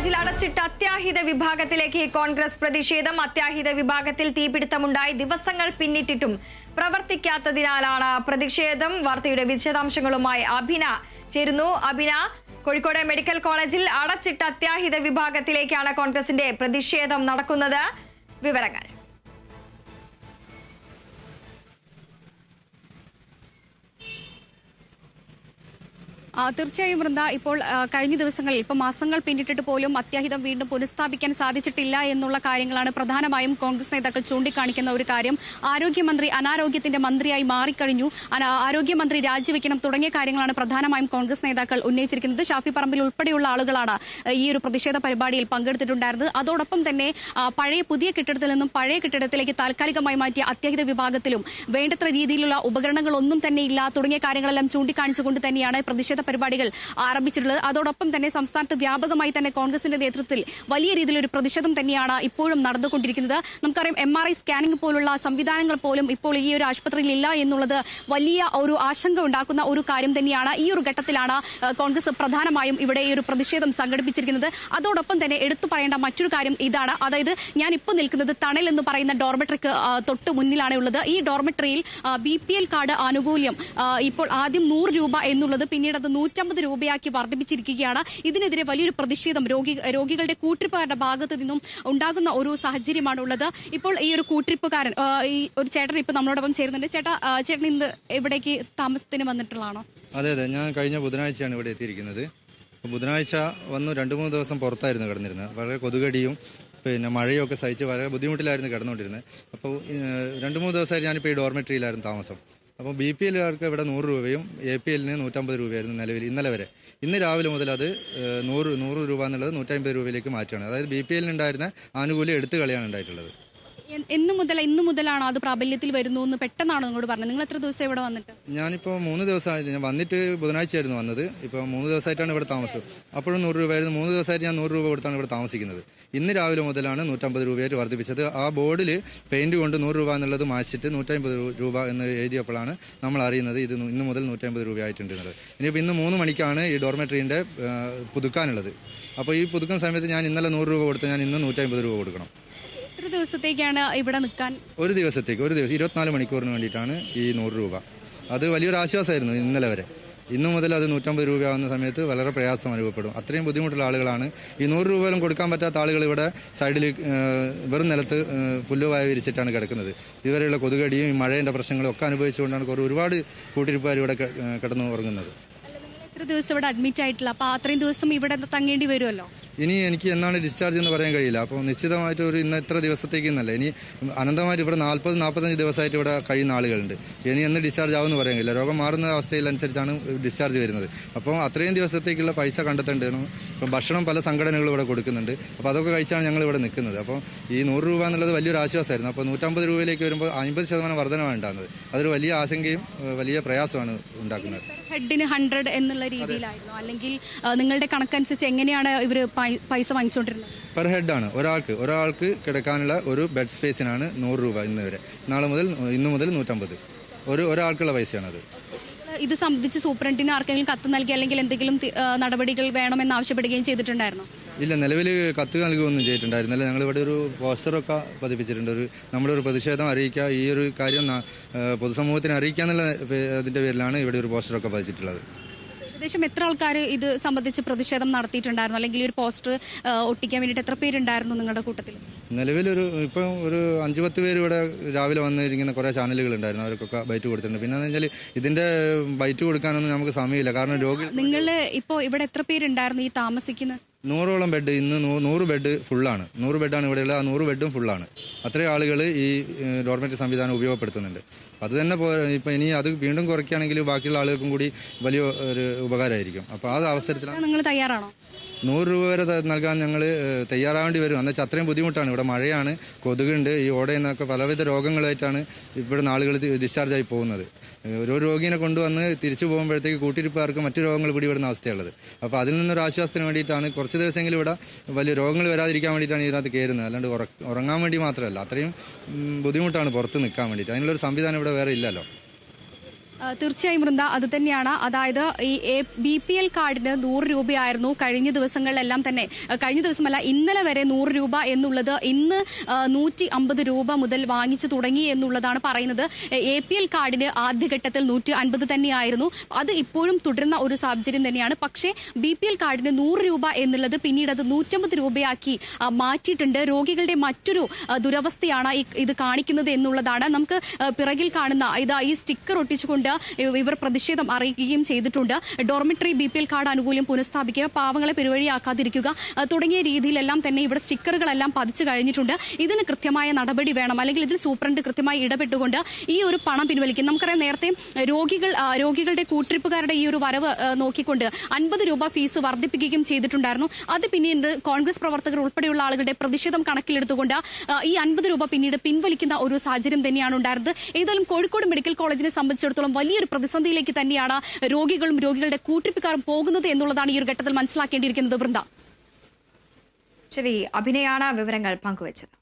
കോളേജിൽ അടച്ചിട്ട അത്യാഹിത വിഭാഗത്തിലേക്ക് കോൺഗ്രസ് പ്രതിഷേധം. അത്യാഹിത വിഭാഗത്തിൽ തീപിടുത്തമുണ്ടായി. ദിവസങ്ങൾ പിന്നിട്ടിട്ടും പ്രവർത്തിക്കാത്തതിനാലാണ് പ്രതിഷേധം. വാർത്തയുടെ വിശദാംശങ്ങളുമായി അഭിന ചേരുന്നു. അഭിന കോഴിക്കോട് മെഡിക്കൽ കോളേജിൽ അടച്ചിട്ട അത്യാഹിത വിഭാഗത്തിലേക്കാണ് കോൺഗ്രസിന്റെ പ്രതിഷേധം നടക്കുന്നത്. വിവരങ്ങൾ. തീർച്ചയായും വൃന്ദ ഇപ്പോൾ കഴിഞ്ഞ ദിവസങ്ങളിൽ ഇപ്പോൾ മാസങ്ങൾ പിന്നിട്ടിട്ട് പോലും അത്യാഹിതം വീണ്ടും പുനഃസ്ഥാപിക്കാൻ സാധിച്ചിട്ടില്ല എന്നുള്ള കാര്യങ്ങളാണ് പ്രധാനമായും കോൺഗ്രസ് നേതാക്കൾ ചൂണ്ടിക്കാണിക്കുന്ന ഒരു കാര്യം. ആരോഗ്യമന്ത്രി അനാരോഗ്യത്തിന്റെ മന്ത്രിയായി മാറിക്കഴിഞ്ഞു. ആരോഗ്യമന്ത്രി രാജിവെക്കണം തുടങ്ങിയ കാര്യങ്ങളാണ് പ്രധാനമായും കോൺഗ്രസ് നേതാക്കൾ ഉന്നയിച്ചിരിക്കുന്നത്. ഷാഫി പറമ്പിൽ ഉൾപ്പെടെയുള്ള ആളുകളാണ് ഈ ഒരു പ്രതിഷേധ പരിപാടിയിൽ പങ്കെടുത്തിട്ടുണ്ടായിരുന്നത്. അതോടൊപ്പം തന്നെ പഴയ പുതിയ കെട്ടിടത്തിൽ നിന്നും പഴയ കെട്ടിടത്തിലേക്ക് താൽക്കാലികമായി മാറ്റിയ അത്യാഹിത വിഭാഗത്തിലും വേണ്ടത്ര രീതിയിലുള്ള ഉപകരണങ്ങളൊന്നും തന്നെ ഇല്ല തുടങ്ങിയ കാര്യങ്ങളെല്ലാം ചൂണ്ടിക്കാണിച്ചുകൊണ്ട് തന്നെയാണ് പ്രതിഷേധ പരിപാടികൾ ആരംഭിച്ചിട്ടുള്ളത്. അതോടൊപ്പം തന്നെ സംസ്ഥാനത്ത് വ്യാപകമായി തന്നെ കോൺഗ്രസിന്റെ നേതൃത്വത്തിൽ വലിയ രീതിയിലൊരു പ്രതിഷേധം തന്നെയാണ് ഇപ്പോഴും നടന്നുകൊണ്ടിരിക്കുന്നത്. നമുക്കറിയാം എം ആർ ഐ സ്കാനിംഗ് പോലുള്ള സംവിധാനങ്ങൾ പോലും ഇപ്പോൾ ഈ ഒരു ആശുപത്രിയിൽ ഇല്ല എന്നുള്ളത് വലിയ ഒരു ആശങ്ക ഉണ്ടാക്കുന്ന ഒരു കാര്യം തന്നെയാണ് ഈ ഒരു ഘട്ടത്തിലാണ് കോൺഗ്രസ് പ്രധാനമായും ഇവിടെ ഈ ഒരു പ്രതിഷേധം സംഘടിപ്പിച്ചിരിക്കുന്നത്. അതോടൊപ്പം തന്നെ എടുത്തു പറയേണ്ട മറ്റൊരു കാര്യം ഇതാണ്. അതായത് ഞാൻ ഇപ്പോൾ നിൽക്കുന്നത് തണൽ എന്ന് പറയുന്ന ഡോർമെട്രിക്ക് തൊട്ട് മുന്നിലാണ് ഉള്ളത്. ഈ ഡോർമെട്രിയിൽ ബി പി എൽ കാർഡ് ആനുകൂല്യം ഇപ്പോൾ ആദ്യം നൂറ് രൂപ എന്നുള്ളത് പിന്നീട് അത് നൂറ്റമ്പത് രൂപയാക്കി വർദ്ധിപ്പിച്ചിരിക്കുകയാണ്. ഇതിനെതിരെ വലിയൊരു പ്രതിഷേധം രോഗി രോഗികളുടെ കൂട്ടിരിപ്പുകാരുടെ ഭാഗത്ത് നിന്നും ഉണ്ടാകുന്ന ഒരു സാഹചര്യമാണ് ഉള്ളത് ഇപ്പോൾ ഈ ഒരു കൂട്ടിരിപ്പുകാരൻ ഈ ഒരു ചേട്ടൻ ഇപ്പോൾ നമ്മളോടൊപ്പം ചേരുന്നുണ്ട്. ചേട്ടാ ചേട്ടൻ ഇന്ന് എവിടേക്ക് താമസത്തിന് വന്നിട്ടുള്ളതാണോ? അതെ അതെ. ഞാൻ കഴിഞ്ഞ ബുധനാഴ്ചയാണ് ഇവിടെ എത്തിയിരിക്കുന്നത്. ബുധനാഴ്ച വന്നു രണ്ട് മൂന്ന് ദിവസം പുറത്തായിരുന്നു കിടന്നിരുന്നത്. വളരെ കൊതുകടിയും പിന്നെ മഴയും ഒക്കെ സഹിച്ച് വളരെ ബുദ്ധിമുട്ടിലായിരുന്നു കിടന്നുകൊണ്ടിരുന്നത്. അപ്പോൾ രണ്ടു മൂന്ന് ദിവസമായിട്ട് ഞാനിപ്പോൾ ഈ ഡോർമെട്രിയിലായിരുന്നു താമസം. അപ്പോൾ ബി പി എല്ലുകാർക്ക് ഇവിടെ നൂറ് രൂപയും എ പി എല്ലിന് നൂറ്റമ്പത് രൂപയായിരുന്നു നിലവിൽ ഇന്നലെ വരെ. ഇന്ന് രാവിലെ മുതൽ അത് നൂറ് നൂറ് രൂപ എന്നുള്ളത് നൂറ്റമ്പത് രൂപയിലേക്ക് മാറ്റുകയാണ്. അതായത് ബി പി എല്ലിനുണ്ടായിരുന്ന ആനുകൂല്യം എടുത്തു കളിയാണ് ഉണ്ടായിട്ടുള്ളത്. എന്ന് മുതൽ ഇന്ന് മുതലാണോ അത് പ്രാബല്യത്തിൽ വരുന്നു എന്ന് പെട്ടെന്നാണോ നിങ്ങളോട് പറഞ്ഞത്? നിങ്ങൾ എത്ര ദിവസം ഇവിടെ വന്നിട്ട്? ഞാനിപ്പോൾ മൂന്ന് ദിവസമായിട്ട് ഞാൻ വന്നിട്ട് ബുധനാഴ്ചയായിരുന്നു വന്നത്. ഇപ്പോൾ മൂന്ന് ദിവസമായിട്ടാണ് ഇവിടെ താമസം. അപ്പോഴും നൂറ് രൂപയായിരുന്നു മൂന്ന് ദിവസമായിട്ട് ഞാൻ നൂറ് രൂപ കൊടുത്താണ് ഇവിടെ താമസിക്കുന്നത്. ഇന്ന് രാവിലെ മുതലാണ് നൂറ്റമ്പത് രൂപയായിട്ട് വർദ്ധിപ്പിച്ചത്. ആ ബോർഡിൽ പെയിന്റ് കൊണ്ട് നൂറ് രൂപ എന്നുള്ളത് മാച്ചിട്ട് നൂറ്റമ്പത് രൂപ എന്ന് എഴുതിയപ്പോഴാണ് നമ്മൾ അറിയുന്നത് ഇത് ഇന്ന് മുതൽ നൂറ്റമ്പത് രൂപയായിട്ടുണ്ടെന്നത്. ഇനിയിപ്പോൾ ഇന്ന് മൂന്ന് മണിക്കാണ് ഈ ഡോർമെട്രീന്റെ പുതുക്കാനുള്ളത്. അപ്പോൾ ഈ പുതുക്കുന്ന സമയത്ത് ഞാൻ ഇന്നലെ നൂറ് രൂപ കൊടുത്ത് ഞാൻ ഇന്ന് നൂറ്റമ്പത് രൂപ കൊടുക്കണം. എത്ര ദിവസത്തേക്കാണ് ഇവിടെ നിൽക്കാൻ? ഒരു ദിവസത്തേക്ക് ഒരു ദിവസം ഇരുപത്തിനാല് മണിക്കൂറിന് വേണ്ടിയിട്ടാണ് ഈ നൂറ് രൂപ. അത് വലിയൊരു ആശ്വാസമായിരുന്നു ഇന്നലെ വരെ. ഇന്നു മുതൽ അത് നൂറ്റമ്പത് രൂപയാവുന്ന സമയത്ത് വളരെ പ്രയാസം അനുഭവപ്പെടും. അത്രയും ബുദ്ധിമുട്ടുള്ള ആളുകളാണ്. ഈ നൂറ് രൂപ പോലും കൊടുക്കാൻ പറ്റാത്ത ആളുകൾ ഇവിടെ സൈഡിൽ വെറും നിലത്ത് പുല്ലുവായ വിരിച്ചിട്ടാണ് കിടക്കുന്നത്. ഇതുവരെയുള്ള കൊതുകടിയും മഴയുടെ പ്രശ്നങ്ങളും ഒക്കെ അനുഭവിച്ചുകൊണ്ടാണ് കുറേ ഒരുപാട് കൂട്ടിരിപ്പുകാർ ഇവിടെ കിടന്നു ഉറങ്ങുന്നത് എത്ര ദിവസം ഇവിടെ അഡ്മിറ്റ് ആയിട്ടില്ല? അപ്പൊ അത്രയും ദിവസം ഇവിടെ തങ്ങേണ്ടി വരുമല്ലോ? ഇനി എനിക്ക് എന്നാണ് ഡിസ്ചാർജ് എന്ന് പറയാൻ കഴിയില്ല. അപ്പോൾ നിശ്ചിതമായിട്ട് ഒരു ഇന്ന് ഇത്ര ദിവസത്തേക്ക് എന്നല്ല ഇനി അനന്തമായിട്ട് ഇവിടെ നാൽപ്പത് നാൽപ്പത്തഞ്ച് ദിവസമായിട്ട് ഇവിടെ കഴിയുന്ന ആളുകളുണ്ട്. ഇനി എന്ന് ഡിസ്ചാർജ് ആവുമെന്ന് പറയാൻ കഴിയില്ല. രോഗം മാറുന്ന അവസ്ഥയിലനുസരിച്ചാണ് ഡിസ്ചാർജ് വരുന്നത്. അപ്പോൾ അത്രയും ദിവസത്തേക്കുള്ള പൈസ കണ്ടെത്തേണ്ടതാണ്. ഇപ്പം ഭക്ഷണം പല സംഘടനകളും ഇവിടെ കൊടുക്കുന്നുണ്ട്. അപ്പോൾ അതൊക്കെ കഴിച്ചാണ് ഞങ്ങൾ ഇവിടെ നിൽക്കുന്നത്. അപ്പോൾ ഈ നൂറ് രൂപ എന്നുള്ളത് വലിയൊരു ആശ്വാസമായിരുന്നു. അപ്പോൾ നൂറ്റമ്പത് രൂപയിലേക്ക് വരുമ്പോൾ അമ്പത് ശതമാനം വർധനമാണ് ഉണ്ടാകുന്നത്. അതൊരു വലിയ ആശങ്കയും വലിയ പ്രയാസമാണ് ഉണ്ടാക്കുന്നത്. ഹെഡിന് ഹൺഡ്രഡ് എന്നുള്ള രീതിയിലായിരുന്നു. അല്ലെങ്കിൽ നിങ്ങളുടെ കണക്കനുസരിച്ച് എങ്ങനെയാണ് ഇവർ പൈസ വാങ്ങിച്ചുകൊണ്ടിരുന്നത് പെർ ആണ്. ഒരാൾക്ക് ഒരാൾക്ക് കിടക്കാനുള്ള ഒരു ബെഡ് സ്പേസിനാണ് നൂറ് രൂപ ഇന്ന് വരെ. നാളെ മുതൽ ഇന്ന് മുതൽ നൂറ്റമ്പത്. ഒരു ഒരാൾക്കുള്ള പൈസയാണത്. ഇത് സംബന്ധിച്ച് സൂപ്രണ്ടിന് ആർക്കെങ്കിലും കത്ത് നൽകി അല്ലെങ്കിൽ എന്തെങ്കിലും നടപടികൾ വേണമെന്ന് ആവശ്യപ്പെടുകയും ചെയ്തിട്ടുണ്ടായിരുന്നു? ഇല്ല നിലവിൽ കത്ത് നൽകുകയൊന്നും ചെയ്തിട്ടുണ്ടായിരുന്നില്ല. ഞങ്ങളിവിടെ ഒരു പോസ്റ്ററൊക്കെ പതിപ്പിച്ചിട്ടുണ്ട്. ഒരു നമ്മുടെ ഒരു പ്രതിഷേധം അറിയിക്കുക ഈ ഒരു കാര്യം പൊതുസമൂഹത്തിന് അറിയിക്കുക എന്നുള്ള അതിന്റെ പേരിലാണ് ഇവിടെ ഒരു പോസ്റ്ററൊക്കെ പതിച്ചിട്ടുള്ളത്. ഏകദേശം എത്ര ആൾക്കാർ ഇത് സംബന്ധിച്ച് പ്രതിഷേധം നടത്തിയിട്ടുണ്ടായിരുന്നു? അല്ലെങ്കിൽ ഒരു പോസ്റ്റർ ഒട്ടിക്കാൻ വേണ്ടിയിട്ട് എത്ര പേരുണ്ടായിരുന്നു നിങ്ങളുടെ കൂട്ടത്തിൽ? നിലവിലൊരു ഇപ്പം ഒരു അഞ്ചു പത്ത് പേര് ഇവിടെ രാവിലെ വന്നിരിക്കുന്ന കുറേ ചാനലുകൾ ഉണ്ടായിരുന്നു. അവർക്കൊക്കെ ബൈറ്റ് കൊടുത്തിട്ടുണ്ട്. പിന്നെ വെച്ചാൽ ഇതിന്റെ ബൈറ്റ് കൊടുക്കാനൊന്നും നമുക്ക് സമയമില്ല. കാരണം രോഗി നിങ്ങൾ ഇപ്പോൾ ഇവിടെ എത്ര പേരുണ്ടായിരുന്നു ഈ താമസിക്കുന്നത് നൂറോളം ബെഡ് ഇന്ന് നൂറ് ബെഡ് ഫുള്ളാണ് നൂറ് ബെഡാണ് ഇവിടെയുള്ള ആ നൂറ് ബെഡും ഫുള്ളാണ് അത്രയും ആളുകൾ ഈ ഡോർമെറ്ററി സംവിധാനം ഉപയോഗപ്പെടുത്തുന്നുണ്ട്. അത് തന്നെ പോ ഇപ്പം ഇനി അത് വീണ്ടും കുറയ്ക്കുകയാണെങ്കിൽ ബാക്കിയുള്ള ആളുകൾക്കും കൂടി വലിയ ഒരു ഉപകാരമായിരിക്കും. അപ്പോൾ ആ അവസരത്തിലാണ് നിങ്ങൾ തയ്യാറാണോ? നൂറ് രൂപ വരെ നൽകാൻ ഞങ്ങൾ തയ്യാറാവേണ്ടി വരും. എന്നുവെച്ചാൽ അത്രയും ബുദ്ധിമുട്ടാണ്. ഇവിടെ മഴയാണ് കൊതുകുണ്ട് ഈ ഓടയിൽ നിന്നൊക്കെ പലവിധ രോഗങ്ങളായിട്ടാണ് ഇവിടെ ആളുകൾ ഡിസ്ചാർജ് ആയി പോകുന്നത്. ഓരോ രോഗിനെ കൊണ്ടുവന്ന് തിരിച്ചു പോകുമ്പോഴത്തേക്ക് കൂട്ടിരിപ്പുകാർക്ക് മറ്റു രോഗങ്ങൾ പിടിപെടുന്ന അവസ്ഥയുള്ളത് അപ്പോൾ അതിൽ നിന്നൊരു ആശ്വാസത്തിന് വേണ്ടിയിട്ടാണ് കുറച്ച് ദിവസമെങ്കിലും ഇവിടെ വലിയ രോഗങ്ങൾ വരാതിരിക്കാൻ വേണ്ടിയിട്ടാണ് ഇതിനകത്ത് കയറുന്നത്. അല്ലാണ്ട് ഉറങ്ങാൻ വേണ്ടി മാത്രമല്ല അത്രയും ബുദ്ധിമുട്ടാണ് പുറത്ത് നിൽക്കാൻ വേണ്ടിയിട്ട്. അതിനുള്ളൊരു സംവിധാനം ഇവിടെ വേറെ ഇല്ലല്ലോ. തീർച്ചയായും വൃന്ദ അത് തന്നെയാണ്. അതായത് ഈ ബി പി എൽ കാർഡിന് നൂറ് രൂപയായിരുന്നു കഴിഞ്ഞ ദിവസങ്ങളിലെല്ലാം തന്നെ. കഴിഞ്ഞ ദിവസമല്ല ഇന്നലെ വരെ നൂറ് രൂപ എന്നുള്ളത് ഇന്ന് നൂറ്റി അമ്പത് രൂപ മുതൽ വാങ്ങിച്ചു തുടങ്ങി എന്നുള്ളതാണ് പറയുന്നത്. എ പി എൽ കാർഡിന് ആദ്യഘട്ടത്തിൽ നൂറ്റി അൻപത് തന്നെയായിരുന്നു. അത് ഇപ്പോഴും തുടരുന്ന ഒരു സാഹചര്യം തന്നെയാണ്. പക്ഷേ ബി പി എൽ കാർഡിന് നൂറ് രൂപ എന്നുള്ളത് പിന്നീട് അത് നൂറ്റമ്പത് രൂപയാക്കി മാറ്റിയിട്ടുണ്ട്. രോഗികളുടെ മറ്റൊരു ദുരവസ്ഥയാണ് ഇത് കാണിക്കുന്നത് എന്നുള്ളതാണ്. നമുക്ക് പിറകിൽ കാണുന്ന ഇതാ ഈ സ്റ്റിക്കർ ഒട്ടിച്ചുകൊണ്ട് ഇവർ പ്രതിഷേധം അറിയിക്കുകയും ചെയ്തിട്ടുണ്ട്. ഡോർമിറ്ററി ബി കാർഡ് ആനുകൂല്യം പുനഃസ്ഥാപിക്കുക പാവങ്ങളെ പെരുവഴിയാക്കാതിരിക്കുക തുടങ്ങിയ രീതിയിലെല്ലാം തന്നെ ഇവിടെ സ്റ്റിക്കറുകളെല്ലാം പതിച്ചു കഴിഞ്ഞിട്ടുണ്ട്. ഇതിന് കൃത്യമായ നടപടി വേണം. അല്ലെങ്കിൽ ഇതിൽ സൂപ്രണ്ട് കൃത്യമായി ഇടപെട്ടുകൊണ്ട് ഈ ഒരു പണം പിൻവലിക്കും. നമുക്കറിയാം നേരത്തെ രോഗികൾ രോഗികളുടെ കൂട്ടിരിപ്പുകാരുടെ ഈ ഒരു വരവ് നോക്കിക്കൊണ്ട് അൻപത് രൂപ ഫീസ് വർദ്ധിപ്പിക്കുകയും ചെയ്തിട്ടുണ്ടായിരുന്നു. അത് പിന്നീട് കോൺഗ്രസ് പ്രവർത്തകർ ഉൾപ്പെടെയുള്ള ആളുകളുടെ പ്രതിഷേധം കണക്കിലെടുത്തുകൊണ്ട് ഈ അൻപത് രൂപ പിന്നീട് പിൻവലിക്കുന്ന ഒരു സാഹചര്യം തന്നെയാണ് ഉണ്ടായിരുന്നത്. ഏതായാലും കോഴിക്കോട് മെഡിക്കൽ കോളേജിനെ സംബന്ധിച്ചിടത്തോളം വലിയൊരു പ്രതിസന്ധിയിലേക്ക് തന്നെയാണ് രോഗികളും രോഗികളുടെ കൂട്ടിപ്പിക്കാറും പോകുന്നത് എന്നുള്ളതാണ് ഈ ഒരു ഘട്ടത്തിൽ മനസ്സിലാക്കേണ്ടിയിരിക്കുന്നത്. വൃന്ദ. ശരി അഭിനയാണ് വിവരങ്ങൾ പങ്കുവച്ചത്.